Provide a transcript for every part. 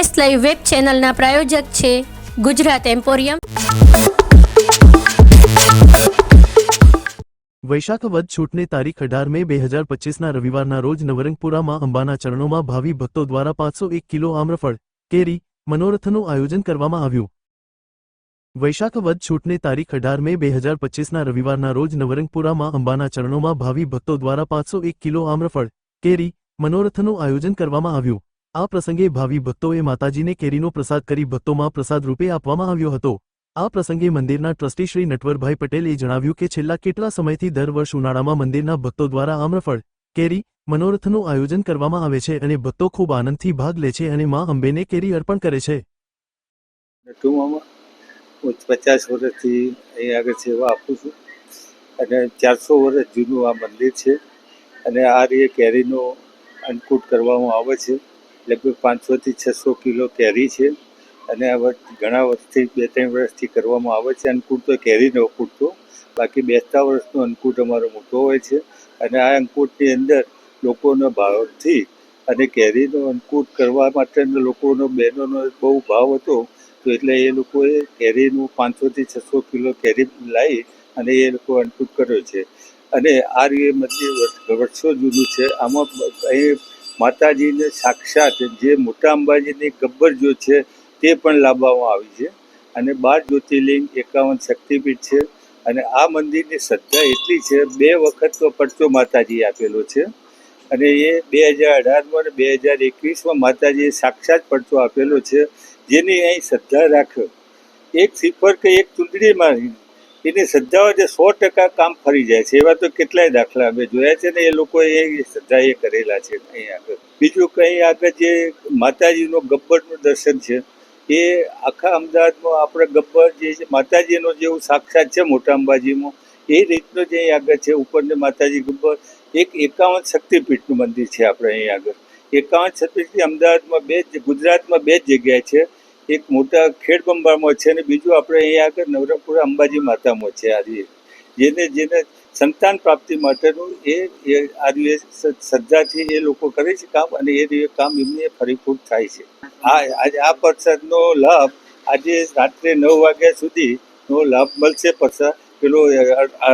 S live web ચેનલના પ્રાયોજક છે Gujarat emporium. વૈશાખ વદ છૂટને તારીખ અઢાર મે બે હજાર પચીસના રવિવારના રોજ નવરંગપુરામાં અંબાના ચરણોમાં ભાવિ ભક્તો દ્વારા પાંચસો એક કિલો આમ્રફળ, કેરી, મનોરથનું આયોજન કરવામાં આવ્યું. વૈશાખ વદ છૂટને તારીખ અઢાર મે બે હજાર પચીસના રવિવારના રોજ નવરંગપુરામાં અંબાના ચરણોમાં ભાવિ ભક્તો દ્વારા પાંચસો એક કિલો આમ્રફળ, કેરી, મનોરથનું આયોજન કરવામાં આવ્યું. આ પ્રસંગે ભાવિ ભક્તોએ માતાજીને કેરીનો પ્રસાદ કરી ભક્તોમાં પ્રસાદ રૂપે આપવામાં આવ્યો હતો. આ પ્રસંગે મંદિરના ટ્રસ્ટી શ્રી નટવરભાઈ પટેલે જણાવ્યું કે છેલ્લા કેટલા સમયથી દર વર્ષ ઉનાળામાં મંદિરના ભક્તો દ્વારા આમ્રફળ, કેરી, મનોરથનું આયોજન કરવામાં આવે છે અને ભક્તો ખૂબ આનંદથી ભાગ લે છે અને માં અંબેને કેરી અર્પણ કરે છે. પચાસ વર્ષથી અહીં આગળ સેવા આપું છું અને ચારસો વર્ષ જૂનું આ મંદિર છે અને આ રીતે કેરીનો અન્નકૂટ કરવામાં આવે છે. લગભગ પાંચસોથી છસો કિલો કેરી છે. અને આ વર્ષ ઘણા વર્ષથી બે ત્રણ વર્ષથી કરવામાં આવે છે. અન્નકૂટ તો કેરીનો પૂરતો બાકી બેસતા વર્ષનો અંકુટ અમારો મોટો હોય છે. અને આ અંકુટની અંદર લોકોના ભાવથી અને કેરીનો અંકૂટ કરવા માટેનો લોકોનો બહેનોનો બહુ ભાવ હતો. તો એટલે એ લોકોએ કેરીનું પાંચસોથી છસો કિલો કેરી લાવી અને એ લોકો અંકુટ કર્યો છે. અને આ રીતે મધ્ય વર્ષો જૂનું છે. આમાં અહીં માતાજીને સાક્ષાત જે મોટા અંબાજીની ગબ્બર જો છે તે પણ લાવવામાં આવી છે. અને બાર જ્યોતિર્લિંગ એકાવન શક્તિપીઠ છે અને આ મંદિરની શ્રદ્ધા એટલી છે, બે વખત તો પરચો માતાજીએ આપેલો છે. અને એ બે હજાર અઢારમાં અને બે હજાર એકવીસમાં માતાજીએ સાક્ષાત પડતો આપેલો છે. જેની અહીં શ્રદ્ધા રાખ્યો. એક સિફર કે એક ચૂંદડીમાં એની શ્રદ્ધાઓ જે સો ટકા કામ ફરી જાય છે, એવા તો કેટલાય દાખલા અમે જોયા છે ને એ લોકોએ એ શ્રદ્ધા એ કરેલા છે અહીં આગળ. બીજું કંઈ આગળ જે માતાજીનો ગબ્બરનું દર્શન છે, એ આખા અમદાવાદમાં આપણે ગબ્બર જે છે, માતાજીનો જેવું સાક્ષાત છે, મોટા અંબાજીમાં, એ રીતનો જે અહીં આગળ છે, ઉપરને માતાજી ગબ્બર, એક એકાવન શક્તિપીઠનું મંદિર છે આપણે અહીં આગળ. એકાવન શક્તિપીઠ અમદાવાદમાં બે ગુજરાતમાં બે જ જગ્યાએ છે એક મોટા ખેડબંબામાં છે અને બીજું આપણે અહીં આગળ નવરંગપુરા અંબાજી માતામાં છે આ રીતે જેને જેને સંતાન પ્રાપ્તિ માટેનું એ આ રીતે શ્રદ્ધાથી એ લોકો કરે છે કામ અને એ રીતે કામ એમને ફરીફૂટ થાય છે. આ, આજે આ પ્રસાદનો લાભ આજે રાત્રે નવ વાગ્યા સુધીનો લાભ મળશે પ્રસાદ, પેલો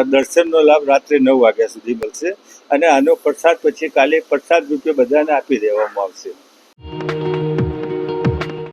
દર્શનનો લાભ રાત્રે નવ વાગ્યા સુધી મળશે. અને આનો પ્રસાદ પછી કાલે પ્રસાદ રૂપે બધાને આપી દેવામાં આવશે.